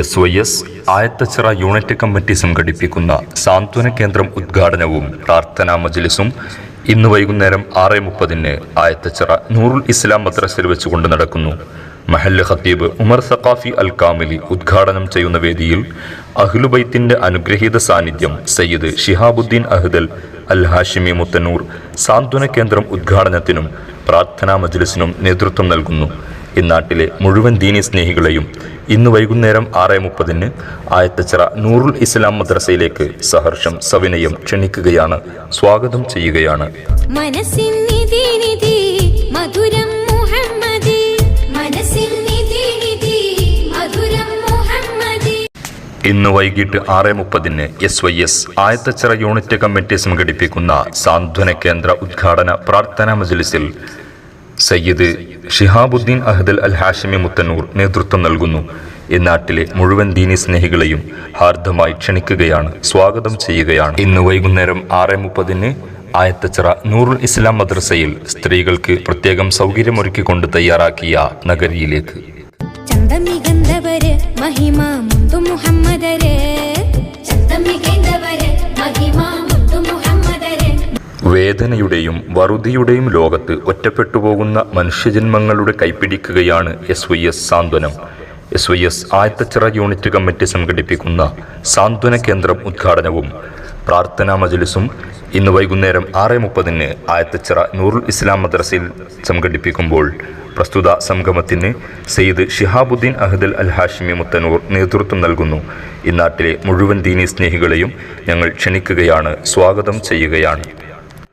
S Y S Ayathachira unit committee സംഘടിപ്പിക്കുന്ന സാന്ത്വന കേന്ദ്രം ഉദ്ഘാടനവും പ്രാർത്ഥനാ മജ്ലിസും ഇന്ന് വൈകുന്നേരം ആറ് മുപ്പതിന് ആയത്തച്ചിറ നൂറുൽ ഇസ്ലാം മദ്രസയിൽ വെച്ചുകൊണ്ട് നടക്കുന്നു. മഹല്ല് ഖത്തീബ് ഉമർ സഖാഫി അൽ കാമിലി ഉദ്ഘാടനം ചെയ്യുന്ന വേദിയിൽ അഹ്ലുബൈത്തിന്റെ അനുഗ്രഹീത സാന്നിധ്യം സയ്യിദ് ഷിഹാബുദ്ദീൻ അഹ്ദൽ അൽ ഹാഷിമി മുത്തന്നൂർ സാന്ത്വന കേന്ദ്രം ഉദ്ഘാടനത്തിനും പ്രാർത്ഥനാ മജ്ലിസിനും നേതൃത്വം നൽകുന്നു. ഇന്നാട്ടിലെ മുഴുവൻ ദീനി സ്നേഹികളെയും ഇന്ന് വൈകുന്നേരം ആറ് മുപ്പതിന് ആയത്തച്ചിറ നൂറുൽ ഇസ്ലാം മദ്രസയിലേക്ക് സഹർഷം സവിനയം ക്ഷണിക്കുകയാണ്. സ്വാഗതം ചെയ്യുകയാണ്. മനസ്സിൻ ഇന്ന് വൈകിട്ട് ആറ് മുപ്പതിന് S Y S Ayathachira unit committee സംഘടിപ്പിക്കുന്ന സാന്ത്വന കേന്ദ്ര ഉദ്ഘാടന പ്രാർത്ഥനാ മജ്ലിസിൽ സയ്യിദ് ഷിഹാബുദ്ദീൻ അഹദൽ അൽ ഹാഷിമി മുത്തന്നൂർ നേതൃത്വം നൽകുന്നു. ഈ നാട്ടിലെ മുഴുവൻ ദീനി സ്നേഹികളെയും ഹാർദമായി ക്ഷണിക്കുകയാണ് സ്വാഗതം ചെയ്യുകയാണ്. ഇന്ന് വൈകുന്നേരം ആറ് മുപ്പതിന് ആയത്തച്ചിറ നൂറുൽ ഇസ്ലാം മദ്രസയിൽ സ്ത്രീകൾക്ക് പ്രത്യേകം സൗകര്യമൊരുക്കിക്കൊണ്ട് തയ്യാറാക്കിയ നഗരിയിലേക്ക്. ചന്തമികന്തവര് മഹിമ മുന്തു മുഹമ്മദര്. വേദനയുടെയും വറുതിയുടെയും ലോകത്ത് ഒറ്റപ്പെട്ടുപോകുന്ന മനുഷ്യജന്മങ്ങളുടെ കൈപ്പിടിക്കുകയാണ് എസ് വൈ എസ് സാന്ത്വനം. S Y S Ayathachira unit committee സംഘടിപ്പിക്കുന്ന സാന്ത്വന കേന്ദ്രം ഉദ്ഘാടനവും പ്രാർത്ഥനാ മജലിസും ഇന്ന് വൈകുന്നേരം ആറ് മുപ്പതിന് ആയത്തച്ചിറ നൂറുൽ ഇസ്ലാം മദ്രസയിൽ സംഘടിപ്പിക്കുമ്പോൾ പ്രസ്തുത സംഗമത്തിന് സെയ്ദ് ഷിഹാബുദ്ദീൻ അഹദൽ അൽ ഹാഷിമി മുത്തനൂർ നേതൃത്വം നൽകുന്നു. ഇന്നാട്ടിലെ മുഴുവൻ ദീനി സ്നേഹികളെയും ഞങ്ങൾ ക്ഷണിക്കുകയാണ് സ്വാഗതം ചെയ്യുകയാണ്.